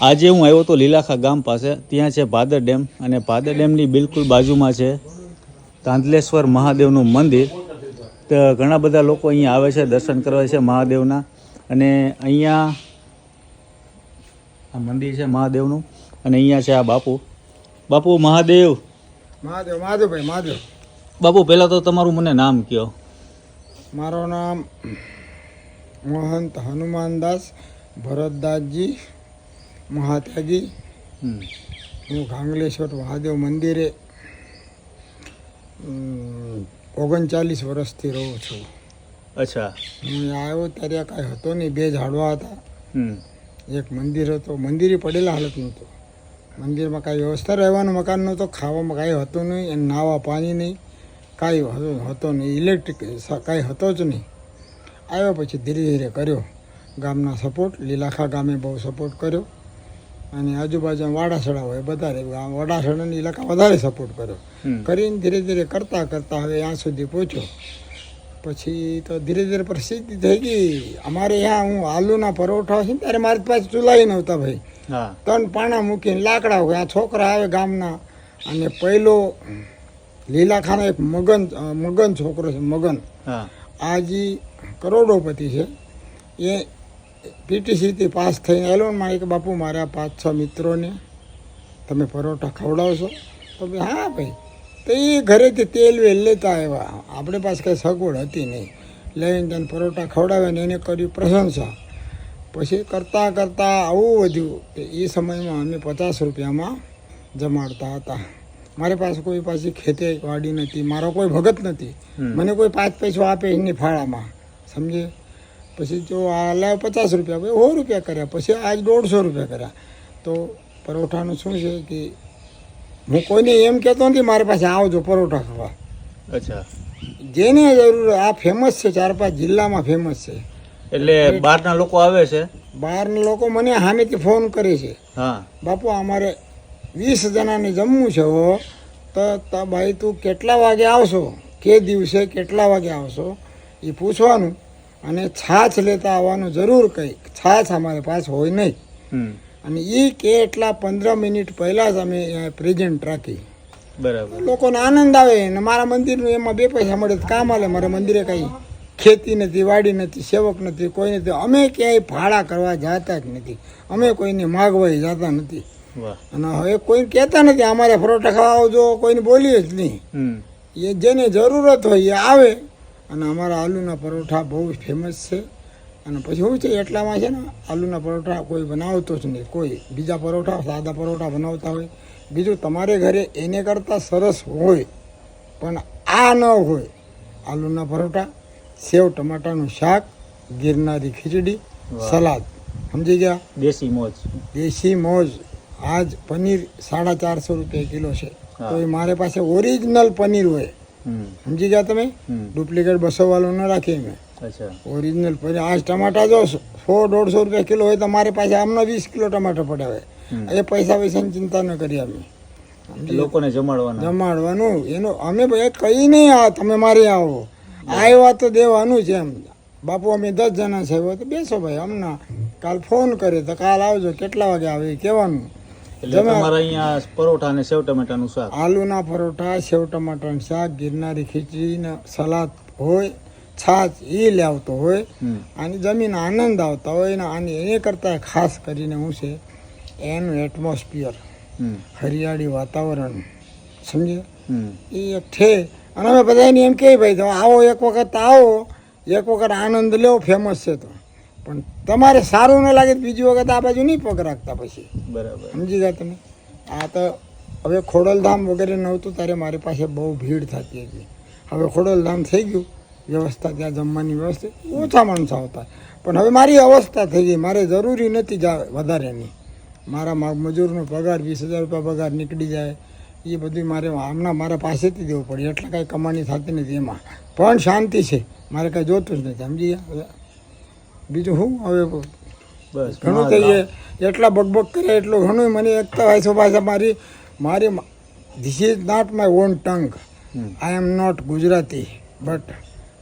આજે હું આવ્યો તો લીલાખા ગામ પાસે. ત્યાં છે ભાદર ડેમ અને ભાદર ડેમની બિલકુલ બાજુમાં છે તાંદલેશ્વર મહાદેવનું મંદિર. તો ઘણા બધા લોકો અહીંયા આવે છે દર્શન કરવા છે મહાદેવના. અને અહીંયા આ મંદિર છે મહાદેવનું. અને અહીંયા છે આ બાપુ. બાપુ મહાદેવ. મહાદેવ મહાદેવભાઈ મહાદેવ. બાપુ પહેલાં તો તમારું મને નામ કહો મારું નામ મહંત હનુમાનદાસ ભરતદાસજી હમ. હું ગાંગલેશ્વર મહાદેવ મંદિરે ઓગણચાલીસ વર્ષથી રહું છું અચ્છા હું આવ્યો ત્યારે કાંઈ હતો નહીં બે ઝાડવા હતા એક મંદિર હતો મંદિરે પડેલા હાલત હતું મંદિરમાં કાંઈ વ્યવસ્થા રહેવાનું મકાન નહોતો ખાવામાં કાંઈ હતું નહીં અને નાવા પાણી નહીં કાંઈ હતો નહીં ઇલેક્ટ્રિક કાંઈ હતો જ નહીં આવ્યો પછી ધીરે ધીરે કર્યો ગામના સપોર્ટ લીલાખા ગામે બહુ સપોર્ટ કર્યો અને આજુબાજુ વાડાસડા હોય વધારે. આમ વાડાસડાની ઇલાકા વધારે સપોર્ટ કર્યો. કરીને ધીરે ધીરે કરતાં કરતાં હવે ત્યાં સુધી પહોંચ્યો. પછી તો ધીરે ધીરે પ્રસિદ્ધિ થઈ ગઈ. અમારે ત્યાં હું આલુના પરોઠા છે ત્યારે મારી પાસે ચૂલાઈ નહોતા ભાઈ. ત્રણ પાણા મૂકીને લાકડા હોય. આ છોકરા આવે ગામના. અને પહેલો લીલાખાના એક મગન મગન છોકરો છે મગન. આજી કરોડોપતિ છે એ પીટીસીથી પાસ થઈને એલોનમાં એક બાપુ મારા પાંચ છ મિત્રોને તમે પરોઠા ખવડાવશો? તો ભાઈ હા ભાઈ. તો એ ઘરેથી તેલ વેલ લેતા આવ્યા. આપણે પાસે કંઈ સગવડ હતી નહીં. લઈને તેને પરોઠા ખવડાવ્યા ને એને કર્યું પ્રશંસા. પછી કરતાં કરતાં આવું વધ્યું કે એ સમયમાં અમે પચાસ રૂપિયામાં જમાડતા હતા. મારી પાસે કોઈ પાસે ખેતી વાડી નથી મારો કોઈ ભગત નથી મને કોઈ પાંચ પૈસો આપે એની ફાળામાં. સમજે? પછી જો આ લાવ પચાસ રૂપિયા પછી સો રૂપિયા કર્યા પછી આજ દોઢસો રૂપિયા કર્યા. તો પરોઠાનું શું છે કે હું કોઈને એમ કહેતો નથી મારી પાસે આવજો પરોઠા ખાવા. અચ્છા. જેને જરૂર આ ફેમસ છે ચાર પાંચ જિલ્લામાં ફેમસ છે. એટલે બહારના લોકો આવે છે? બહારના લોકો મને સામેથી ફોન કરે છે. હા. બાપુ અમારે વીસ જણાને જમવું છે હો. તો તો ભાઈ તું કેટલા વાગે આવશો? કે દિવસે કેટલા વાગે આવશો? એ પૂછવાનું. અને છાછ લેતા આવવાનું જરૂર કહી છાછ અમારે પાસે હોય નહીં. અને એ કે એટલા પંદર મિનિટ પહેલાં જ અમે પ્રેઝન્ટ રાખી. બરાબર. લોકોને આનંદ આવે ને મારા મંદિરનું એમાં બે પૈસા મળે તો કામ હાલે. મારા મંદિરે કંઈ ખેતી નથી વાડી નથી સેવક નથી કોઈ નથી. અમે ક્યાંય ભાડા કરવા જતા જ નથી. અમે કોઈને માગવાય જતા નથી. અને હવે કોઈ કહેતા નથી અમારે પરોઠા ખાવા આવજો. કોઈને બોલીએ જ નહીં. એ જેને જરૂરત હોય એ આવે. અને અમારા આલુના પરોઠા બહુ ફેમસ છે. અને પછી શું છે એટલામાં છે ને આલુના પરોઠા કોઈ બનાવતો જ નહીં. કોઈ બીજા પરોઠા સાદા પરોઠા બનાવતા હોય. બીજું તમારે ઘરે એને કરતાં સરસ હોય પણ આ ન હોય. આલુના પરોઠા સેવ ટમાટાનું શાક ગિરનારી ખીચડી સલાદ. સમજી ગયા? દેશી મોજ. દેશી મોજ. આજ પનીર સાડા ચારસો રૂપિયા કિલો છે. તો એ મારે પાસે ઓરિજિનલ પનીર હોય. સમજી ગયા તમે? ડુપ્લિકેટ બસો વાળું ન રાખીએ મેં અચ્છા. ઓરિજિનલ. પછી આજ ટમાટા જો સો દોઢસો રૂપિયા કિલો હોય તો મારી પાસે આમના વીસ કિલો ટમાટર પડે એ પૈસા પૈસાની ચિંતા ન કરી અમે. લોકોને જમાડવાનું. જમાડવાનું. એનું અમે ભાઈ કઈ નહીં આ તમે મારે આવો. આવ્યા તો દેવાનું છે એમ. બાપુ અમે દસ જણા છે તો બેસો ભાઈ હમણાં કાલ ફોન કરે તો કાલ આવજો કેટલા વાગે આવે એ કહેવાનું. એટલે તમારા અહીંયા પરોઠા અને સેવ ટમેટાનું શાક? આલુના પરોઠા સેવ ટમાટાનું શાક ગિરનારી ખીચડીને સલાદ હોય છાશ એ લાવતો હોય. અને જમીન આનંદ આવતા હોય ને અને એ કરતાં ખાસ કરીને હું છે એનું એટમોસ્ફિયર હરિયાળી વાતાવરણ સમજે હમ. એ એક છે. અને અમે બધાને એમ કહે ભાઈ તમે આવો એક વખત આવો એક વખત આનંદ લો ફેમસ છે તો. પણ તમારે સારું ન લાગે તો બીજી વખત આ બાજુ નહીં પગ રાખતા પછી. બરાબર. સમજી ગયા તમે? આ તો હવે ખોડલધામ વગેરે નહોતું ત્યારે મારી પાસે બહુ ભીડ થતી હતી. હવે ખોડલધામ થઈ ગયું. વ્યવસ્થા ત્યાં જમવાની વ્યવસ્થા ઓછા માણસો આવતા. પણ હવે મારી અવસ્થા થઈ ગઈ. મારે જરૂરી નથી જા વધારેની. મારા મા- મજૂરનો પગાર વીસ હજાર રૂપિયા પગાર નીકળી જાય. એ બધું મારે હમણાં મારા પાસેથી દેવું પડે. એટલે કાંઈ કમાણી થતી નથી એમાં. પણ શાંતિ છે. મારે કાંઈ જોતું જ નથી. સમજી ગયા? હવે બીજું શું હવે બસ ઘણું જાય એટલા બકબક કરે એટલું ઘણું મને એકતા હોય છે ભાષા મારી મારી this is not my own tongue I am not Gujarati. But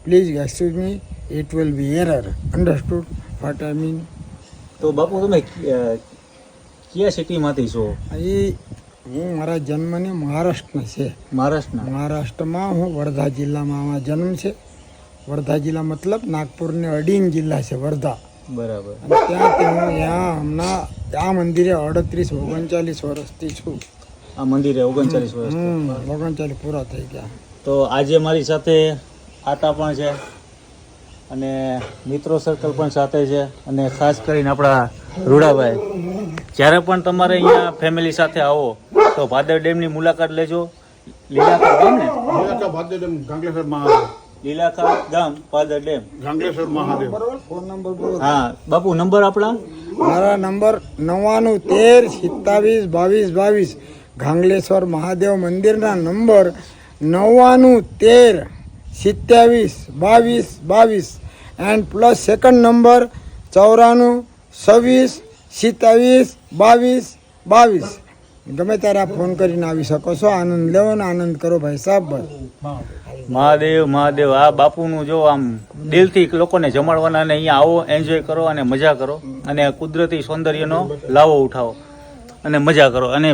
please excuse me it will be error understood what I mean તો બાપુ તમે કયા સિટીમાંથી છો? એ હું મારા જન્મને મહારાષ્ટ્રના છે. મહારાષ્ટ્રના? મહારાષ્ટ્રમાં હું વર્ધા જિલ્લામાં જન્મ છે. વર્ધા જિલ્લા મતલબ નાગપુરને અડીન જિલ્લા છે વર્ધા. બરાબર. અને ત્યાંથી હું ત્યાં હમણાં આ મંદિરે અડત્રીસ ઓગણચાલીસ વર્ષથી છું. આ મંદિરે ઓગણચાલીસ વર્ષ ઓગણચાલીસ પૂરા થઈ ગયા. તો આજે મારી સાથે આતા પણ છે અને મિત્રો સર્કલ પણ સાથે છે અને ખાસ કરીને આપણા રૂડાભાઈ. જ્યારે પણ તમારે અહીંયા ફેમિલી સાથે આવો તો ભાદર ડેમની મુલાકાત લેજો. લીલાકા ને? લીલાચા ભાદ્રડેમ ગાંગલેશ્વર મહાદેવ લીલાખા ગામ ભાદર ડેમ ગાંગલેશ્વર મહાદેવ બરોબર ફોન નંબર બોલો હા બાપુ નંબર આપણા મારા નંબર નવ્વાણું તેર સિત્તાવીસ બાવીસ બાવીસ ગાંગલેશ્વર મહાદેવ મંદિરના નંબર નવ્વાણું તેર સિત્યાવીસ બાવીસ બાવીસ એન્ડ પ્લસ સેકન્ડ નંબર ચોરાણું છવ્વીસ સિત્તાવીસ બાવીસ બાવીસ ગમે ત્યારે આપ ફોન કરીને આવી શકો છો. આનંદ લેવો ને આનંદ કરો ભાઈ સાહેબ મહાદેવ મહાદેવ, આ બાપુનું જો આમ દિલથી લોકોને જમાડવાના અને અહીંયા આવો એન્જોય કરો અને મજા કરો અને કુદરતી સૌંદર્યનો લાવો ઉઠાવો અને મજા કરો. અને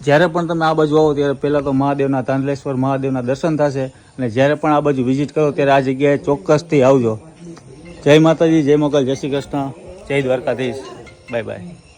જ્યારે પણ તમે આ બાજુ આવો ત્યારે પહેલાં તો મહાદેવના તાંડલેશ્વર, મહાદેવના દર્શન થશે અને જ્યારે પણ આ બાજુ વિઝિટ કરો ત્યારે આ જગ્યાએ ચોક્કસથી આવજો. જય માતાજી, જય મોગલ, જય શ્રી કૃષ્ણ. જય દ્વારકાધીશ. Bye bye